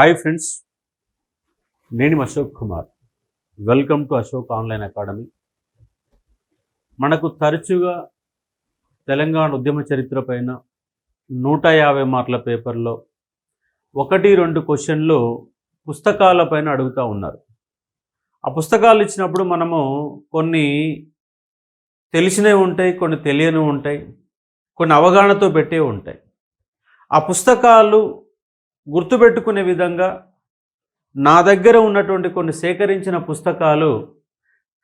Hi friends నేను Ashok Kumar. Welcome to Ashok online academy. మనకు తరచుగా తెలంగాణ ఉద్యమ చరిత్ర పైన నూట యాభై మార్కుల పేపర్లో ఒకటి రెండు క్వశ్చన్లు పుస్తకాల పైన అడుగుతూ ఉన్నారు. ఆ పుస్తకాలు ఇచ్చినప్పుడు మనము కొన్ని తెలిసినవి ఉంటాయి కొన్ని తెలియనివి ఉంటాయి కొన్ని అవగాహనతో పెట్టే ఉంటాయి. ఆ పుస్తకాలు గుర్తుపెట్టుకునే విధంగా నా దగ్గర ఉన్నటువంటి కొన్ని సేకరించిన పుస్తకాలు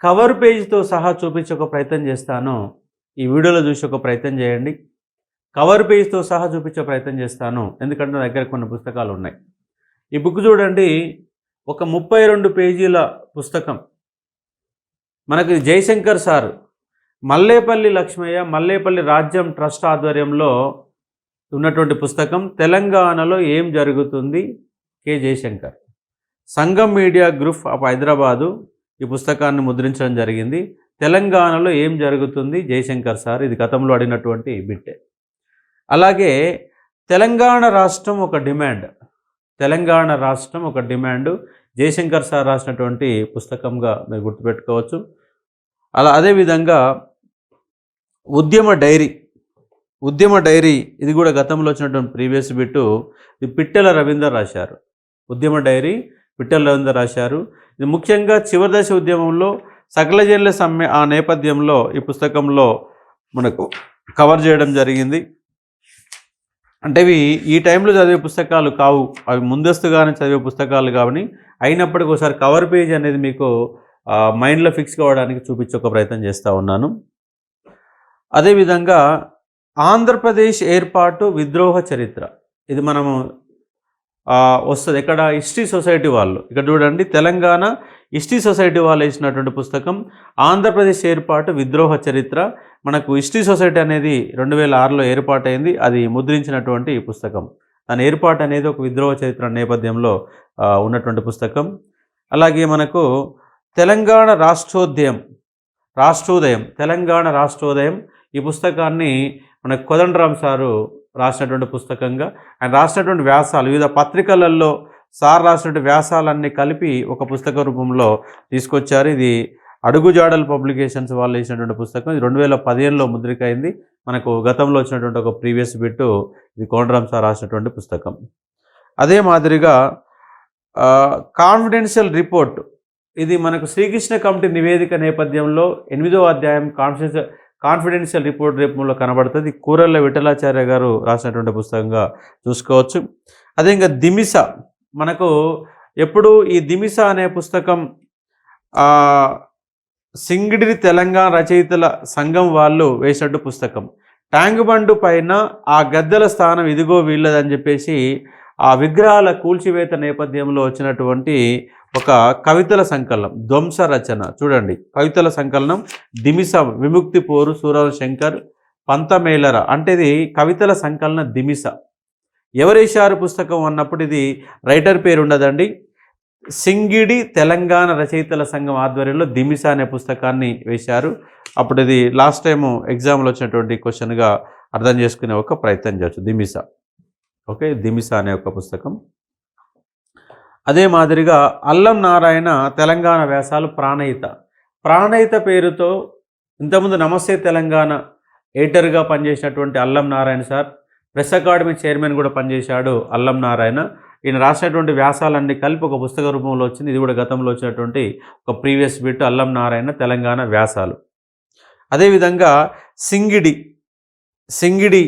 కవర్ పేజీతో సహా చూపించే ఒక ప్రయత్నం చేస్తాను. ఈ వీడియోలో చూసి ఒక ప్రయత్నం చేయండి. కవర్ పేజీతో సహా చూపించే ప్రయత్నం చేస్తాను. ఎందుకంటే నా దగ్గర కొన్ని పుస్తకాలు ఉన్నాయి. ఈ బుక్ చూడండి. ఒక ముప్పై రెండు పేజీల పుస్తకం. మనకి జయశంకర్ సార్ మల్లేపల్లి లక్ష్మయ్య మల్లేపల్లి రాజ్యం ట్రస్ట్ ఆధ్వర్యంలో ఉన్నటువంటి పుస్తకం తెలంగాణలో ఏం జరుగుతుంది? K. Jayashankar. Sangham media group of Hyderabad ఈ పుస్తకాన్ని ముద్రించడం జరిగింది. తెలంగాణలో ఏం జరుగుతుంది? జయశంకర్ సార్ ఇది గతంలో అడిగినటువంటి బిట్టే. అలాగే తెలంగాణ రాష్ట్రం ఒక డిమాండ్. తెలంగాణ రాష్ట్రం ఒక డిమాండ్. జయశంకర్ సార్ రాసినటువంటి పుస్తకంగా మీరు గుర్తుపెట్టుకోవచ్చు. అలా అదేవిధంగా ఉద్యమ డైరీ ఉద్యమ డైరీ ఇది కూడా గతంలో వచ్చినటువంటి ప్రీవియస్ బిట్టు ఇది పిట్టెల రవీందర్ రాశారు. ఉద్యమ డైరీ పిట్టెల రవీందర్ రాశారు. ఇది ముఖ్యంగా చివరి దశ ఉద్యమంలో సకల జనుల సమ్మె ఆ నేపథ్యంలో ఈ పుస్తకంలో మనకు కవర్ చేయడం జరిగింది. అంటే ఇవి ఈ టైంలో చదివే పుస్తకాలు కావు. అవి ముందస్తుగానే చదివే పుస్తకాలు కావని అయినప్పటికీ ఒకసారి కవర్ పేజ్ అనేది మీకు మైండ్లో ఫిక్స్ కావడానికి చూపించే ఒక ప్రయత్నం చేస్తూ ఉన్నాను. అదేవిధంగా ఆంధ్రప్రదేశ్ ఏర్పాటు విద్రోహ చరిత్ర. ఇది మనము వస్తుంది. ఇక్కడ హిస్టరీ సొసైటీ వాళ్ళు ఇక్కడ చూడండి తెలంగాణ హిస్టరీ సొసైటీ వాళ్ళు వేసినటువంటి పుస్తకం ఆంధ్రప్రదేశ్ ఏర్పాటు విద్రోహ చరిత్ర. మనకు హిస్టరీ సొసైటీ అనేది రెండు వేల ఆరులో ఏర్పాటైంది అది ముద్రించినటువంటి ఈ పుస్తకం. దాని ఏర్పాటు అనేది ఒక విద్రోహ చరిత్ర నేపథ్యంలో ఉన్నటువంటి పుస్తకం. అలాగే మనకు తెలంగాణ రాష్ట్రోదయం రాష్ట్రోదయం తెలంగాణ రాష్ట్రోదయం ఈ పుస్తకాన్ని మన కోదండరామ్ సారు రాసినటువంటి పుస్తకంగా ఆయన రాసినటువంటి వ్యాసాలు వివిధ పత్రికలలో సార్ రాసినటువంటి వ్యాసాలన్నీ కలిపి ఒక పుస్తక రూపంలో తీసుకొచ్చారు. ఇది అడుగుజాడల్ పబ్లికేషన్స్ వాళ్ళు వేసినటువంటి పుస్తకం. ఇది రెండు వేల పదిహేనులో ముద్రికైంది. మనకు గతంలో వచ్చినటువంటి ఒక ప్రీవియస్ బిట్టు ఇది కోనరామ్ సార్ రాసినటువంటి పుస్తకం. అదే మాదిరిగా కాన్ఫిడెన్షియల్ రిపోర్ట్. ఇది మనకు శ్రీకృష్ణ కమిటీ నివేదిక నేపథ్యంలో ఎనిమిదో అధ్యాయం కాన్ఫిడెన్షియల్ కాన్ఫిడెన్షియల్ రిపోర్ట్ రూపంలో కనబడుతుంది. కూరల్ల విఠలాచార్య గారు రాసినటువంటి పుస్తకంగా చూసుకోవచ్చు. అదే ఇంకా దిమిస. మనకు ఎప్పుడు ఈ దిమిస అనే పుస్తకం సింగిడిరి సింగిడి తెలంగాణ రచయితల సంఘం వాళ్ళు వేసినట్టు పుస్తకం. ట్యాంక్ బండు పైన ఆ గద్దెల స్థానం ఇదిగో వీళ్ళదని చెప్పేసి ఆ విగ్రహాల కూల్చివేత నేపథ్యంలో వచ్చినటువంటి ఒక కవితల సంకలనం ధ్వంస రచన. చూడండి. కవితల సంకలనం దిమిస విముక్తి పోరు సూరవ శంకర్ పంతమేలర. అంటే ఇది కవితల సంకలన దిమిస. ఎవరేశారు పుస్తకం అన్నప్పుడు ఇది రైటర్ పేరు ఉండదండి. సింగిడి తెలంగాణ రచయితల సంఘం ఆధ్వర్యంలో దిమిస అనే పుస్తకాన్ని వేశారు. అప్పుడు ఇది లాస్ట్ టైం ఎగ్జామ్లో వచ్చినటువంటి క్వశ్చన్గా అర్థం చేసుకునే ఒక ప్రయత్నం చేయొచ్చు. దిమిస. ఓకే? దిమిస అనే ఒక పుస్తకం. అదే మాదిరిగా అల్లం నారాయణ తెలంగాణ వ్యాసాలు ప్రాణయిత ప్రాణయిత పేరుతో ఇంతకుముందు నమస్తే తెలంగాణ ఎడిటర్గా పనిచేసినటువంటి Allam Narayana sir press academy chairman కూడా పనిచేశాడు అల్లం నారాయణ. ఈయన రాసినటువంటి వ్యాసాలన్నీ కలిపి ఒక పుస్తక రూపంలో వచ్చింది. ఇది కూడా గతంలో వచ్చినటువంటి ఒక ప్రీవియస్ బిట్ అల్లం నారాయణ తెలంగాణ వ్యాసాలు. అదేవిధంగా సింగిడి సింగిడి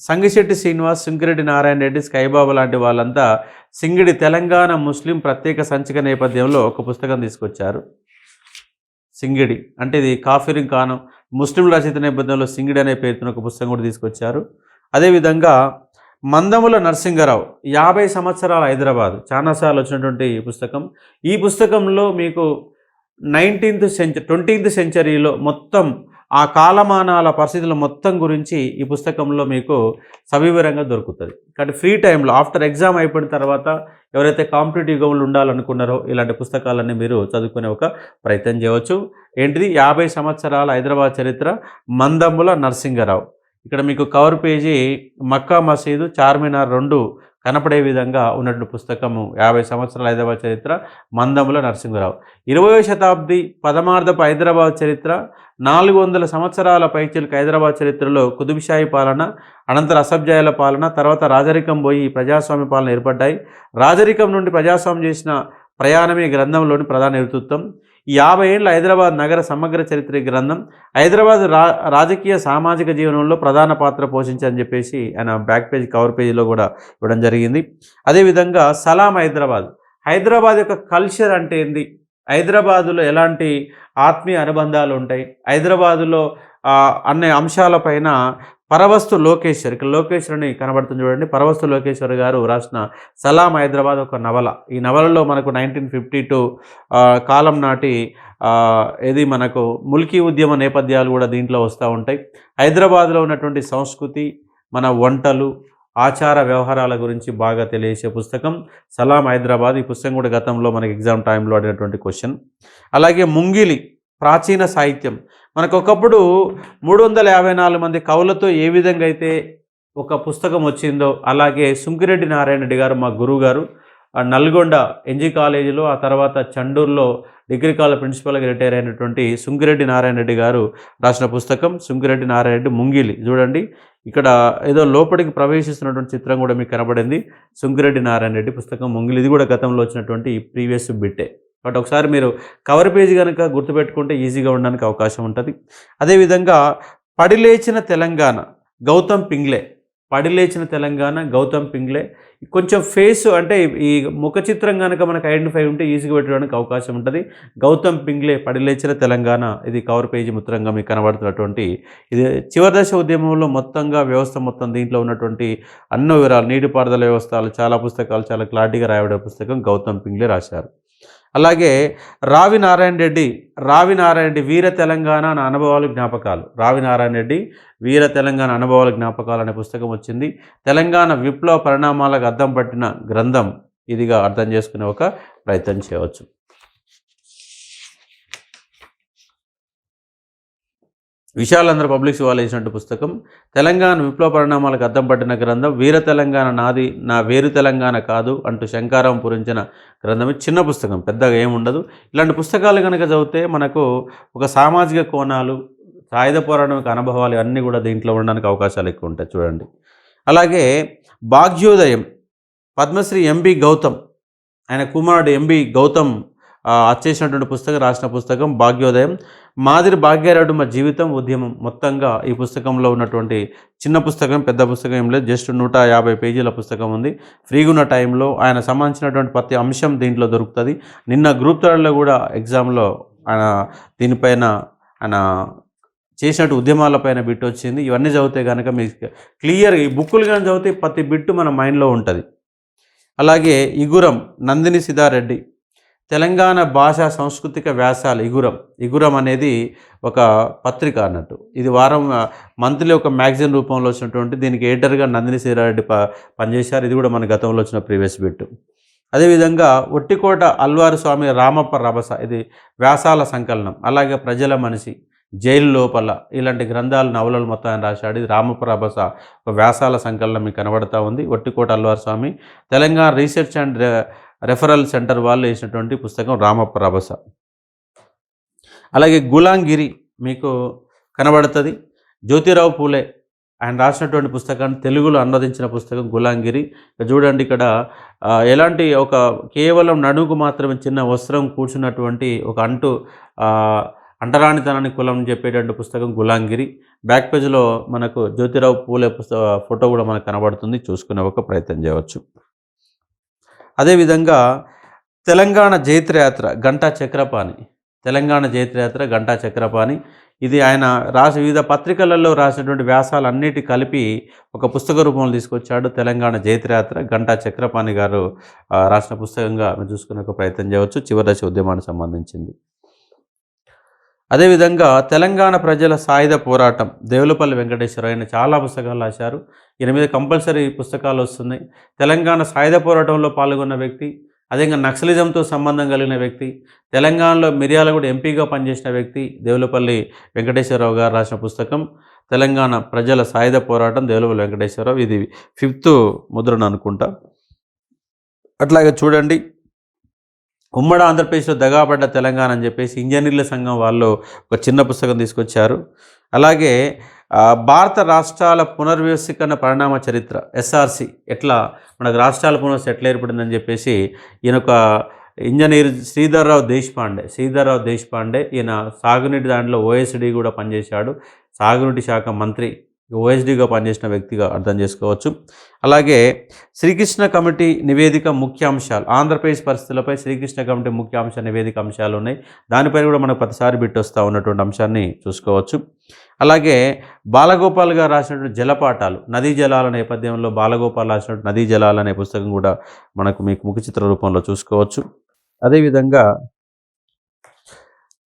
సంగిశెట్టి శ్రీనివాస్ సింగిరెడ్డి నారాయణ రెడ్డి స్కైబాబు లాంటి వాళ్ళంతా సింగిడి తెలంగాణ ముస్లిం ప్రత్యేక సంచిక నేపథ్యంలో ఒక పుస్తకం తీసుకొచ్చారు. సింగిడి. అంటే ఇది కాఫిరింగ్ కాను ముస్లిం రచయిత నేపథ్యంలో సింగిడి అనే పేరుతో ఒక పుస్తకం కూడా తీసుకొచ్చారు. అదేవిధంగా మందముల నరసింగరావు యాభై సంవత్సరాల హైదరాబాద్ చాలాసార్లు వచ్చినటువంటి ఈ పుస్తకం. ఈ పుస్తకంలో మీకు నైన్టీన్త్ సెంచరీ ట్వంటీన్త్ సెంచరీలో మొత్తం ఆ కాలమానాల పరిస్థితుల మొత్తం గురించి ఈ పుస్తకంలో మీకు సవివరంగా దొరుకుతుంది. కాబట్టి ఫ్రీ టైంలో ఆఫ్టర్ ఎగ్జామ్ అయిపోయిన తర్వాత ఎవరైతే కాంపిటేటివ్ గోల్ ఉండాలనుకున్నారో ఇలాంటి పుస్తకాలన్నీ మీరు చదువుకునే ఒక ప్రయత్నం చేయవచ్చు. ఏంటిది? యాభై సంవత్సరాల హైదరాబాద్ చరిత్ర మందమ్ముల నరసింగరావు ఇక్కడ మీకు కవర్ పేజీ మక్కా మసీదు చార్మినార్ రెండు కనపడే విధంగా ఉన్నటువంటి పుస్తకము యాభై సంవత్సరాల హైదరాబాద్ చరిత్ర మందముల నరసింహరావు. ఇరవయో శతాబ్ది పదమార్ధపు హైదరాబాద్ చరిత్ర నాలుగు వందల సంవత్సరాల పైచిలకు హైదరాబాద్ చరిత్రలో కుతుబ్షాహి పాలన అనంతర అసభ్యాల పాలన తర్వాత రాజరికం పోయి ప్రజాస్వామ్య పాలన ఏర్పడ్డాయి. రాజరికం నుండి ప్రజాస్వామ్యం చేసిన ప్రయాణమే గ్రంథంలోని ప్రధాన నేతృత్వం. యాభై ఏళ్ళ హైదరాబాద్ నగర సమగ్ర చరిత్ర గ్రంథం హైదరాబాద్ రా రాజకీయ సామాజిక జీవనంలో ప్రధాన పాత్ర పోషించని చెప్పేసి ఆయన బ్యాక్ పేజ్ కవర్ పేజీలో కూడా ఇవ్వడం జరిగింది. అదేవిధంగా సలాం హైదరాబాద్. హైదరాబాద్ యొక్క కల్చర్ అంటే ఏంది? హైదరాబాదులో ఎలాంటి ఆత్మీయ అనుబంధాలు ఉంటాయి? హైదరాబాదులో అనే అంశాలపైన పరవస్తు లోకేశ్వర్ ఇక్కడ లోకేశ్వర్ అని కనబడుతుంది చూడండి. పరవస్తు లోకేశ్వర్ గారు రాసిన సలాం హైదరాబాద్ ఒక నవల. ఈ నవలలో మనకు నైన్టీన్ ఫిఫ్టీ టూ కాలం నాటి ఇది మనకు ముల్కీ ఉద్యమ నేపథ్యాలు కూడా దీంట్లో వస్తూ ఉంటాయి. హైదరాబాద్లో ఉన్నటువంటి సంస్కృతి మన వంటలు ఆచార వ్యవహారాల గురించి బాగా తెలియజేసే పుస్తకం సలాం హైదరాబాద్. ఈ పుస్తకం కూడా గతంలో మనకి ఎగ్జామ్ టైంలో అడిగినటువంటి క్వశ్చన్. అలాగే ముంగిలి ప్రాచీన సాహిత్యం. మనకు ఒకప్పుడు మూడు వందల యాభై నాలుగు మంది కవులతో ఏ విధంగా అయితే ఒక పుస్తకం వచ్చిందో అలాగే సుంకిరెడ్డి నారాయణ రెడ్డి గారు మా గురువు గారు ఆ నల్గొండ ఎన్జీ కాలేజీలో ఆ తర్వాత చండూరులో డిగ్రీ కాలేజ్ ప్రిన్సిపల్గా రిటైర్ అయినటువంటి సుంకిరెడ్డి నారాయణ రెడ్డి గారు రాసిన పుస్తకం సుంకిరెడ్డి నారాయణ రెడ్డి ముంగిలి. చూడండి ఇక్కడ ఏదో లోపలికి ప్రవేశిస్తున్నటువంటి చిత్రం కూడా మీకు కనబడింది. సుంకిరెడ్డి నారాయణ రెడ్డి పుస్తకం ముంగిలి. ఇది కూడా గతంలో వచ్చినటువంటి ప్రీవియస్ బిట్టే. బట్ ఒకసారి మీరు కవర్ పేజీ కనుక గుర్తుపెట్టుకుంటే ఈజీగా ఉండడానికి అవకాశం ఉంటుంది. అదేవిధంగా పడిలేచిన తెలంగాణ గౌతమ్ పింగ్లే పడిలేచిన తెలంగాణ గౌతమ్ పింగ్లే కొంచెం ఫేస్ అంటే ఈ ముఖ చిత్రం కనుక మనకు ఐడెంటిఫై ఉంటే ఈజీగా పెట్టడానికి అవకాశం ఉంటుంది. గౌతమ్ పింగ్లే పడిలేచిన తెలంగాణ ఇది కవర్ పేజీ ముత్రంగా మీకు కనబడుతున్నటువంటి ఇది చివరి దశ ఉద్యమంలో మొత్తంగా వ్యవస్థ మొత్తం దీంట్లో ఉన్నటువంటి అన్న వివరాలు నీటిపారుదల వ్యవస్థలు చాలా పుస్తకాలు చాలా క్లారిటీగా రాయబడే పుస్తకం గౌతమ్ పింగ్లే రాశారు. అలాగే రావి నారాయణ రెడ్డి రావి నారాయణ రెడ్డి వీర తెలంగాణ నా అనుభవాలు జ్ఞాపకాలు. రావి నారాయణ రెడ్డి వీర తెలంగాణ అనుభవాల జ్ఞాపకాలు అనే పుస్తకం వచ్చింది. తెలంగాణ విప్లవ పరిణామాలకు అద్దం పట్టిన గ్రంథం ఇదిగా అర్థం చేసుకునే ఒక ప్రయత్నం చేయవచ్చు. విశాలంధ్ర పబ్లిక్స్ వాళ్ళు వేసినట్టు పుస్తకం. తెలంగాణ విప్లవ పరిణామాలకు అద్దం పట్టిన గ్రంథం వీర తెలంగాణ నాది నా వేరు తెలంగాణ కాదు అంటూ శంకారం పూరించిన గ్రంథమే చిన్న పుస్తకం పెద్దగా ఏముండదు ఇలాంటి పుస్తకాలు కనుక చదివితే మనకు ఒక సామాజిక కోణాలు సాయుధ పోరాటం యొక్క అనుభవాలు అన్నీ కూడా దీంట్లో ఉండడానికి అవకాశాలు ఎక్కువ ఉంటాయి చూడండి. అలాగే భాగ్యోదయం పద్మశ్రీ ఎంబి గౌతమ్ ఆయన కుమారుడు ఎంబి గౌతమ్ వచ్చేసినటువంటి పుస్తకం రాసిన పుస్తకం భాగ్యోదయం. మాదిరి భాగ్యారాయుడు మా జీవితం ఉద్యమం మొత్తంగా ఈ పుస్తకంలో ఉన్నటువంటి చిన్న పుస్తకం పెద్ద పుస్తకం ఏం లేదు. జస్ట్ నూట యాభై పేజీల పుస్తకం ఉంది. ఫ్రీగా ఉన్న టైంలో ఆయన సంబంధించినటువంటి ప్రతి అంశం దీంట్లో దొరుకుతుంది. నిన్న గ్రూప్ థర్డ్లో కూడా ఎగ్జామ్లో ఆయన దీనిపైన ఆయన చేసినట్టు ఉద్యమాలపైన బిట్ వచ్చింది. ఇవన్నీ చదివితే కనుక మీకు క్లియర్ ఈ బుక్కులు కానీ చదివితే ప్రతి బిట్టు మన మైండ్లో ఉంటుంది. అలాగే ఇగురం నందిని సిద్ధారెడ్డి తెలంగాణ భాషా సాంస్కృతిక వ్యాసాలు ఇగురం. ఇగురం అనేది ఒక పత్రిక అన్నట్టు. ఇది వారం మంత్లీ ఒక మ్యాగజైన్ రూపంలో వచ్చినటువంటి దీనికి ఎడిటర్గా నందిని శ్రీరారెడ్డి ప పనిచేశారు. ఇది కూడా మన గతంలో వచ్చిన ప్రీవియస్ బిట్ అదేవిధంగా ఒట్టికోట అల్వారు స్వామి రామప్ప రభస ఇది వ్యాసాల సంకలనం. అలాగే ప్రజల మనిషి జైలు లోపల ఇలాంటి గ్రంథాలు నవలలు మొత్తం ఆయన రాశాడు. ఇది రామప్ప రభస ఒక వ్యాసాల సంకలనం మీకు కనబడతా ఉంది. Vattikota Alwar Swamy Telangana research and referral centre వాళ్ళు వేసినటువంటి పుస్తకం రామప్ప రభస అలాగే గులాంగిరి మీకు కనబడుతుంది. జ్యోతిరావు పూలే ఆయన రాసినటువంటి పుస్తకాన్ని తెలుగులో అనువదించిన పుస్తకం గులాంగిరి. చూడండి ఇక్కడ ఎలాంటి ఒక కేవలం నడుముకు మాత్రమే చిన్న వస్త్రం కూర్చున్నటువంటి ఒక అంటు అంటరానితనాన్ని కులం చెప్పేటువంటి పుస్తకం గులాంగిరి. బ్యాక్ పేజ్లో మనకు జ్యోతిరావు పూలే పుస్తక ఫోటో కూడా మనకు కనబడుతుంది. చూసుకునే ఒక ప్రయత్నం చేయవచ్చు. అదేవిధంగా తెలంగాణ జైత్రయాత్ర గంటా చక్రపాణి. తెలంగాణ జైత్రయాత్ర గంటా చక్రపాణి. ఇది ఆయన రాసి వివిధ పత్రికలలో రాసినటువంటి వ్యాసాలన్నిటి కలిపి ఒక పుస్తక రూపంలో తీసుకొచ్చాడు తెలంగాణ జైత్రయాత్ర గంటా చక్రపాణి గారు. రాసిన పుస్తకంగా చూసుకునే ఒక ప్రయత్నం చేయవచ్చు. చివరి దశ ఉద్యమానికి సంబంధించింది. అదేవిధంగా తెలంగాణ ప్రజల సాయుధ పోరాటం దేవులపల్లి వెంకటేశ్వర ఆయన చాలా పుస్తకాలు రాశారు. ఎనిమిది కంపల్సరీ పుస్తకాలు వస్తున్నాయి. తెలంగాణ సాయుధ పోరాటంలో పాల్గొన్న వ్యక్తి అదేవిధంగా నక్సలిజంతో సంబంధం కలిగిన వ్యక్తి తెలంగాణలో మిర్యాలగూడ ఎంపీగా పనిచేసిన వ్యక్తి దేవులపల్లి వెంకటేశ్వరరావు గారు రాసిన పుస్తకం తెలంగాణ ప్రజల సాయుధ పోరాటం దేవులపల్లి వెంకటేశ్వరరావు. ఇది ఫిఫ్త్ ముద్రణ అనుకుంటా. అట్లాగే చూడండి. ఉమ్మడి ఆంధ్రప్రదేశ్లో దగాపడ్డ తెలంగాణ అని చెప్పేసి ఇంజనీర్ల సంఘం వాళ్ళు ఒక చిన్న పుస్తకం తీసుకొచ్చారు. అలాగే భారత రాష్ట్రాల పునర్వ్యవస్థీకరణ పరిణామ చరిత్ర ఎస్ఆర్సి ఎట్లా మనకు రాష్ట్రాల పునర్వస్థ ఎట్లా ఏర్పడిందని చెప్పేసి ఈయన ఒక ఇంజనీర్ శ్రీధర్రావు దేశపాండే శ్రీధర్రావు దేశపాండే ఈయన సాగునీటి దాంట్లో ఓఎస్డి కూడా పనిచేశాడు. సాగునీటి శాఖ మంత్రి ఓఎస్డీగా పనిచేసిన వ్యక్తిగా అర్థం చేసుకోవచ్చు. అలాగే శ్రీకృష్ణ కమిటీ నివేదిక ముఖ్య అంశాలు ఆంధ్రప్రదేశ్ పరిస్థితులపై శ్రీకృష్ణ కమిటీ ముఖ్య అంశ నివేదిక అంశాలు ఉన్నాయి. దానిపై కూడా మనం ప్రతిసారి బిట్టొస్తూ ఉన్నటువంటి అంశాన్ని చూసుకోవచ్చు. అలాగే బాలగోపాల్ గారు రాసినటువంటి జలపాఠాలు నదీ జలాల నేపథ్యంలో బాలగోపాల్ రాసినటువంటి నదీ జలాలు అనే పుస్తకం కూడా మనకు మీకు ముఖ చిత్ర రూపంలో చూసుకోవచ్చు. అదేవిధంగా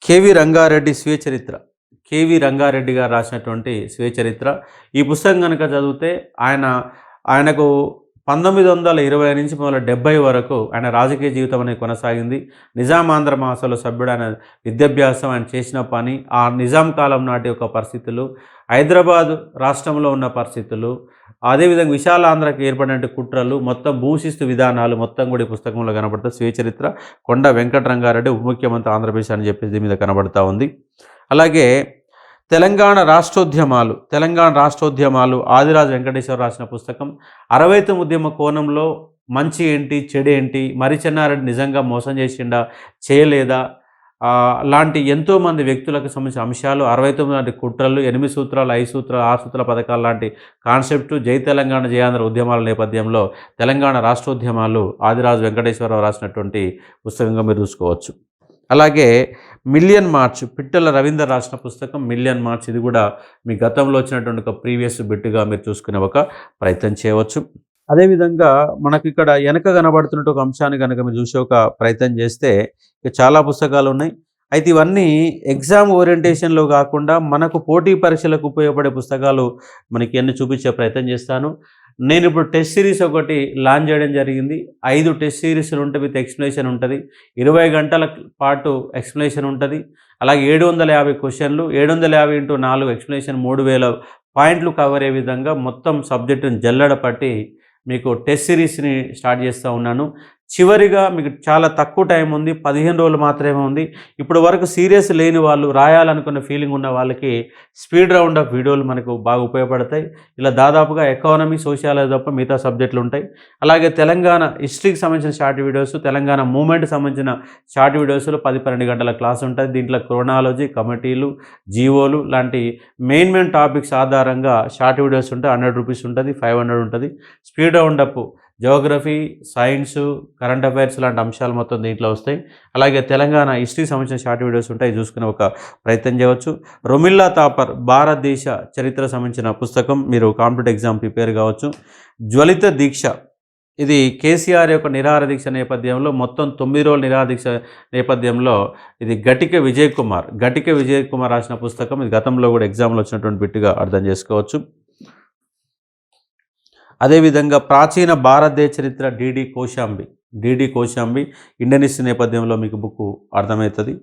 కేవి రంగారెడ్డి స్వీయ చరిత్ర కేవి రంగారెడ్డి గారు రాసినటువంటి స్వీయచరిత్ర ఈ పుస్తకం కనుక చదివితే ఆయన ఆయనకు పంతొమ్మిది వందల ఇరవై నుంచి మొదలు డెబ్బై వరకు ఆయన రాజకీయ జీవితం అనేది కొనసాగింది. నిజాం ఆంధ్ర మహాసభలో సభ్యుడు ఆయన విద్యాభ్యాసం ఆయన చేసిన పని ఆ నిజాం కాలం నాటి యొక్క పరిస్థితులు హైదరాబాద్ రాష్ట్రంలో ఉన్న పరిస్థితులు అదేవిధంగా విశాల ఆంధ్రకి ఏర్పడిన కుట్రలు మొత్తం భూశిస్తు విధానాలు మొత్తం కూడా ఈ పుస్తకంలో కనబడుతుంది స్వీయచరిత్ర కొండ వెంకటరంగారెడ్డి ఉప ముఖ్యమంత్రి ఆంధ్రప్రదేశ్ అని చెప్పేసి మీద కనబడతా ఉంది. అలాగే తెలంగాణ రాష్ట్రోద్యమాలు తెలంగాణ రాష్ట్రోద్యమాలు ఆదిరాజు వెంకటేశ్వర రాసిన పుస్తకం అరవైతం ఉద్యమ కోణంలో మంచి ఏంటి చెడు ఏంటి మరి నిజంగా మోసం చేసిండా చేయలేదా? లాంటి ఎంతోమంది వ్యక్తులకు సంబంధించిన అంశాలు అరవై తొమ్మిది లాంటి కుట్రలు ఎనిమిది సూత్రాలు ఐదు సూత్రాలు ఆరు సూత్రాల పథకాలు లాంటి కాన్సెప్ట్ జై తెలంగాణ జయాంధ్ర ఉద్యమాల నేపథ్యంలో తెలంగాణ రాష్ట్రోద్యమాలు ఆదిరాజు వెంకటేశ్వరరావు రాసినటువంటి పుస్తకంగా మీరు చూసుకోవచ్చు. అలాగే మిలియన్ మార్చ్ పిట్టల రవీందర్ రాసిన పుస్తకం మిలియన్ మార్చ్. ఇది కూడా మీ గతంలో వచ్చినటువంటి ఒక ప్రీవియస్ బిట్టుగా మీరు చూసుకునే ఒక ప్రయత్నం చేయవచ్చు. అదేవిధంగా మనకు ఇక్కడ వెనక కనబడుతున్నట్టు ఒక అంశాన్ని కనుక మీరు చూసే ఒక ప్రయత్నం చేస్తే ఇక చాలా పుస్తకాలు ఉన్నాయి. అయితే ఇవన్నీ ఎగ్జామ్ ఓరియంటేషన్లో కాకుండా మనకు పోటీ పరీక్షలకు ఉపయోగపడే పుస్తకాలు మనకి అన్ని చూపించే ప్రయత్నం చేస్తాను. నేను ఇప్పుడు టెస్ట్ సిరీస్ ఒకటి లాంచ్ చేయడం జరిగింది. ఐదు టెస్ట్ సిరీస్లు ఉంటాయి విత్ ఎక్స్ప్లెనేషన్ ఉంటుంది. ఇరవై గంటల పాటు ఎక్స్ప్లెనేషన్ ఉంటుంది. అలాగే ఏడు వందల యాభై క్వశ్చన్లు ఏడు వందల యాభై ఇంటూ నాలుగు ఎక్స్ప్లెనేషన్ మూడు వేల పాయింట్లు కవర్ అయ్యే విధంగా మొత్తం సబ్జెక్టును జల్లడ పట్టి మీకు టెస్ట్ సిరీస్ని స్టార్ట్ చేస్తూ ఉన్నాను. చివరిగా మీకు చాలా తక్కువ టైం ఉంది పదిహేను రోజులు మాత్రమే ఉంది. ఇప్పుడు వరకు సీరియస్ లేని వాళ్ళు రాయాలనుకున్న ఫీలింగ్ ఉన్న వాళ్ళకి స్పీడ్ రౌండ్ ఆఫ్ వీడియోలు మనకు బాగా ఉపయోగపడతాయి. ఇలా దాదాపుగా ఎకానమీ సోషియాలజీ తప్ప మిగతా సబ్జెక్టులు ఉంటాయి. అలాగే తెలంగాణ హిస్టరీకి సంబంధించిన షార్ట్ వీడియోస్ తెలంగాణ మూమెంట్కి సంబంధించిన షార్ట్ వీడియోస్లో పది పన్నెండు గంటల క్లాస్ ఉంటుంది దీంట్లో క్రోనాలజీ కమిటీలు జీవోలు లాంటి మెయిన్ మెయిన్ టాపిక్స్ ఆధారంగా షార్ట్ వీడియోస్ ఉంటాయి. హండ్రెడ్ రూపీస్ ఉంటుంది ఫైవ్ హండ్రెడ్ ఉంటుంది. Speed round up geography science current affairs లాంటి అంశాలు మొత్తం దీంట్లో వస్తాయి. అలాగే తెలంగాణ హిస్టరీ సంబంధించిన షార్ట్ వీడియోస్ ఉంటాయి చూసుకునే ఒక ప్రయత్నం చేయవచ్చు. రొమిల్లా తాపర్ భారతదేశ చరిత్ర సంబంధించిన పుస్తకం మీరు కాంపిటేటివ్ ఎగ్జామ్ ప్రిపేర్ కావచ్చు. జ్వలిత దీక్ష ఇది కేసీఆర్ యొక్క నిరాహార దీక్ష నేపథ్యంలో మొత్తం తొమ్మిది రోజుల నిరాహార దీక్ష నేపథ్యంలో ఇది గటిక విజయ్ కుమార్ గటిక విజయ్ కుమార్ రాసిన పుస్తకం. ఇది గతంలో కూడా ఎగ్జామ్లో వచ్చినటువంటి బిట్టుగా అర్థం చేసుకోవచ్చు. అదేవిధంగా ప్రాచీన భారతదేశ చరిత్ర డిడి కోశాంబి. డిడి కోశాంబి ఇండనిస్ నేపథ్యంలో మీకు బుక్ అర్థమవుతుంది.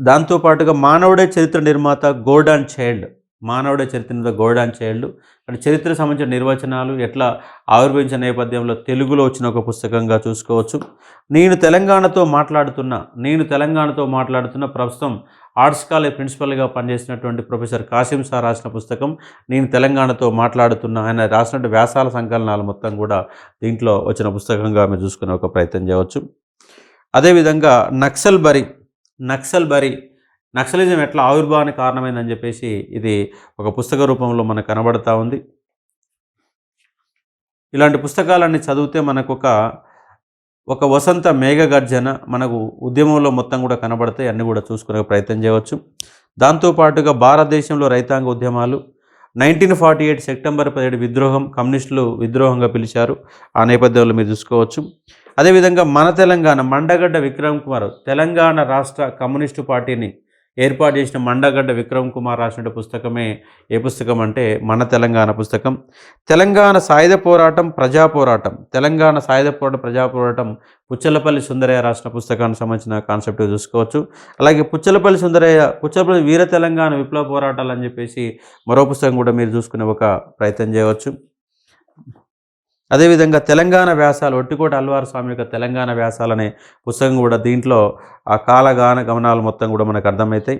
దాంతోపాటుగా మానవుడే చరిత్ర నిర్మాత గోల్డన్ చైల్డ్. మానవుడే చరిత్ర నిర్మాత గోల్డన్ చైల్డ్. అంటే చరిత్ర సంబంధించిన నిర్వచనాలు ఎట్లా ఆవిర్భవించిన నేపథ్యంలో తెలుగులో వచ్చిన ఒక పుస్తకంగా చూసుకోవచ్చు. నేను తెలంగాణతో మాట్లాడుతున్న నేను తెలంగాణతో మాట్లాడుతున్న ప్రస్తుతం ఆర్ట్స్ కాలేజ్ ప్రిన్సిపల్గా పనిచేసినటువంటి ప్రొఫెసర్ కాసిం సార్ రాసిన పుస్తకం నేను తెలంగాణతో మాట్లాడుతున్నా ఆయన రాసినటువంటి వ్యాసాల సంకలనాలు మొత్తం కూడా దీంట్లో వచ్చిన పుస్తకంగా మీరు చూసుకునే ఒక ప్రయత్నం చేయవచ్చు. అదేవిధంగా నక్సల్ బరి నక్సల్ బరి నక్సలిజం ఎట్లా ఆవిర్భావానికి కారణమైందని చెప్పేసి ఇది ఒక పుస్తక రూపంలో మనకు కనబడతా ఉంది. ఇలాంటి పుస్తకాలన్నీ చదివితే మనకు ఒక ఒక వసంత మేఘగర్జన మనకు ఉద్యమంలో మొత్తం కూడా కనబడతాయి. అన్నీ కూడా చూసుకునే ప్రయత్నం చేయవచ్చు. దాంతోపాటుగా భారతదేశంలో రైతాంగ ఉద్యమాలు. నైన్టీన్ ఫార్టీ ఎయిట్ సెప్టెంబర్ పదిహేడు విద్రోహం కమ్యూనిస్టులు విద్రోహంగా పిలిచారు. ఆ నేపథ్యంలో మీరు చూసుకోవచ్చు. అదేవిధంగా మన తెలంగాణ మండగడ్డ విక్రమ్ కుమార్ తెలంగాణ రాష్ట్ర కమ్యూనిస్టు పార్టీని ఏర్పాటు చేసిన మండగడ్డ విక్రమ్ కుమార్ రాసిన పుస్తకమే ఏ పుస్తకం అంటే మన తెలంగాణ పుస్తకం. తెలంగాణ సాయుధ పోరాటం ప్రజా పోరాటం. తెలంగాణ సాయుధ పోరాటం ప్రజా పోరాటం పుచ్చలపల్లి సుందరయ్య రాసిన పుస్తకానికి సంబంధించిన కాన్సెప్ట్ చూసుకోవచ్చు. అలాగే పుచ్చలపల్లి సుందరయ్య పుచ్చలపల్లి వీర తెలంగాణ విప్లవ పోరాటాలు అని చెప్పేసి మరో పుస్తకం కూడా మీరు చూసుకునే ఒక ప్రయత్నం చేయవచ్చు. అదేవిధంగా తెలంగాణ వ్యాసాలు ఒట్టికోట అల్వారు స్వామి యొక్క తెలంగాణ వ్యాసాలు అనే పుస్తకం కూడా దీంట్లో ఆ కాలగాన గమనాలు మొత్తం కూడా మనకు అర్థమవుతాయి.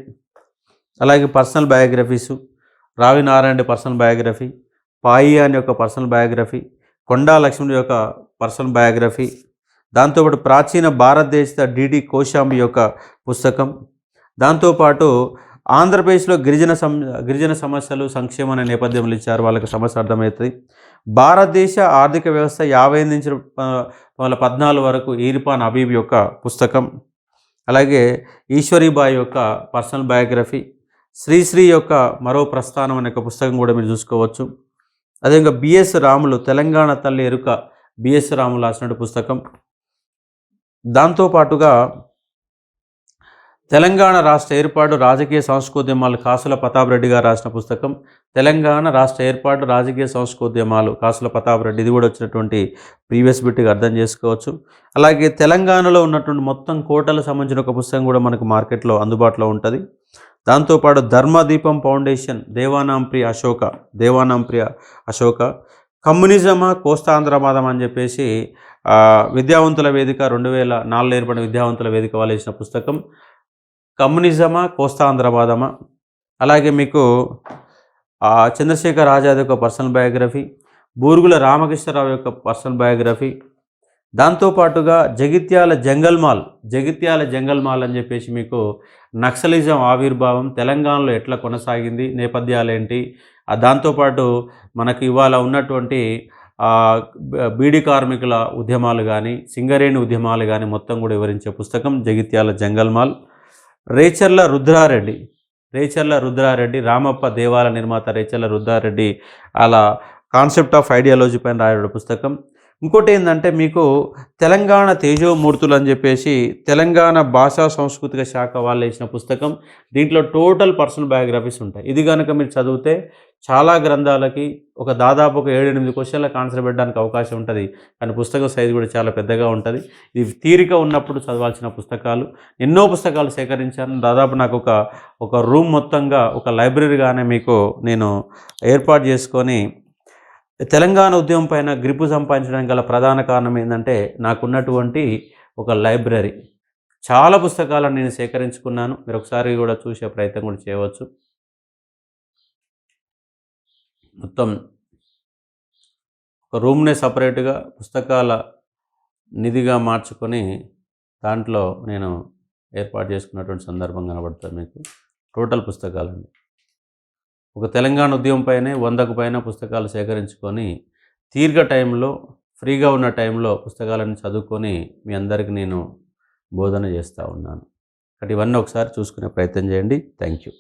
అలాగే పర్సనల్ బయోగ్రఫీసు రావి నారాయణ పర్సనల్ బయోగ్రఫీ పాయి అని యొక్క పర్సనల్ బయోగ్రఫీ కొండా లక్ష్మణ్ యొక్క పర్సనల్ బయోగ్రఫీ దాంతోపాటు ప్రాచీన భారతదేశ డిడి కోశాంబి యొక్క పుస్తకం దాంతోపాటు ఆంధ్రప్రదేశ్లో గిరిజన సం గిరిజన సమస్యలు సంక్షేమం అనే నేపథ్యంలో ఇచ్చారు. వాళ్ళకి సమస్య అర్థమవుతుంది. భారతదేశ ఆర్థిక వ్యవస్థ యాభై నుంచి వాళ్ళ పద్నాలుగు వరకు ఈర్పాన్ అబీబ్ యొక్క పుస్తకం అలాగే ఈశ్వరీబాయి యొక్క పర్సనల్ బయోగ్రఫీ శ్రీశ్రీ యొక్క మరో ప్రస్థానం అనే ఒక పుస్తకం కూడా మీరు చూసుకోవచ్చు. అదేవిధంగా బిఎస్ రాములు తెలంగాణ తల్లి ఎరుక బిఎస్ రాములు రాసిన పుస్తకం. దాంతోపాటుగా తెలంగాణ రాష్ట్ర ఏర్పాటు రాజకీయ సంస్కృద్యమాలు కాసుల ప్రతాపరెడ్డి గారు రాసిన పుస్తకం. తెలంగాణ రాష్ట్ర ఏర్పాటు రాజకీయ సంస్కృద్యమాలు కాసుల ప్రతాపరెడ్డి ఇది కూడా వచ్చినటువంటి ప్రీవియస్ బిట్గా అర్థం చేసుకోవచ్చు. అలాగే తెలంగాణలో ఉన్నటువంటి మొత్తం కోటలకు సంబంధించిన ఒక పుస్తకం కూడా మనకు మార్కెట్లో అందుబాటులో ఉంటుంది. దాంతోపాటు ధర్మదీపం ఫౌండేషన్ దేవానాంప్రియ అశోక దేవానాంప్రియ అశోక కమ్యూనిజమా కోస్తాంధ్రవాదం అని చెప్పేసి విద్యావంతుల వేదిక రెండు వేల నాలుగులో ఏర్పడిన విద్యావంతుల వేదిక వాళ్ళు ఇచ్చిన పుస్తకం. కమ్యూనిజమా కోస్తాంధ్రవాదమా? అలాగే మీకు చంద్రశేఖర్ ఆజాద్ యొక్క పర్సనల్ బయోగ్రఫీ బూరుగుల రామకృష్ణరావు యొక్క పర్సనల్ బయోగ్రఫీ దాంతోపాటుగా జగిత్యాల జంగల్ మాల్ జగిత్యాల జంగల్ మాల్ అని చెప్పేసి మీకు నక్సలిజం ఆవిర్భావం తెలంగాణలో ఎట్లా కొనసాగింది నేపథ్యాలు ఏంటి దాంతోపాటు మనకు ఇవాళ ఉన్నటువంటి బీడీ కార్మికుల ఉద్యమాలు కానీ సింగరేణి ఉద్యమాలు కానీ మొత్తం కూడా వివరించే పుస్తకం జగిత్యాల జంగల్ మాల్ రేచర్ల రుద్రారెడ్డి రేచర్ల రుద్రారెడ్డి రామప్ప దేవాలయ నిర్మాత రేచర్ల రుద్రారెడ్డి అలా కాన్సెప్ట్ ఆఫ్ ఐడియాలజీ పైన రాయడం పుస్తకం. ఇంకోటి ఏంటంటే మీకు తెలంగాణ తేజోమూర్తులు అని చెప్పేసి తెలంగాణ భాషా సాంస్కృతిక శాఖ వాళ్ళు వేసిన పుస్తకం. దీంట్లో టోటల్ పర్సనల్ బయోగ్రఫీస్ ఉంటాయి. ఇది కనుక మీరు చదివితే చాలా గ్రంథాలకి ఒక దాదాపు ఒక ఏడు ఎనిమిది క్వశ్చన్లకు ఆన్సర్ పెట్టడానికి అవకాశం ఉంటుంది. కానీ పుస్తకం సైజు కూడా చాలా పెద్దగా ఉంటుంది. ఇది తీరిక ఉన్నప్పుడు చదవాల్సిన పుస్తకాలు. ఎన్నో పుస్తకాలు సేకరించాను. దాదాపు నాకు ఒక ఒక రూమ్ మొత్తంగా ఒక లైబ్రరీగానే మీకు నేను ఏర్పాటు చేసుకొని తెలంగాణ ఉద్యమం పైన గ్రిప్పు సంపాదించడానికి గల ప్రధాన కారణం ఏంటంటే నాకున్నటువంటి ఒక లైబ్రరీ. చాలా పుస్తకాలను నేను సేకరించుకున్నాను. మీరు ఒకసారి కూడా చూసే ప్రయత్నం కూడా చేయవచ్చు. మొత్తం ఒక రూమ్నే సపరేట్గా పుస్తకాల నిధిగా మార్చుకొని దాంట్లో నేను ఏర్పాటు చేసుకున్నటువంటి సందర్భం కనబడుతుంది మీకు. టోటల్ పుస్తకాలండి. ఒక తెలంగాణ ఉద్యమం పైనే వందకు పైన పుస్తకాలు సేకరించుకొని తీర్ఘ టైంలో ఫ్రీగా ఉన్న టైంలో పుస్తకాలను చదువుకొని మీ అందరికి నేను బోధన చేస్తూ ఉన్నాను. కాబట్టి ఇవన్నీ ఒకసారి చూసుకునే ప్రయత్నం చేయండి. Thank you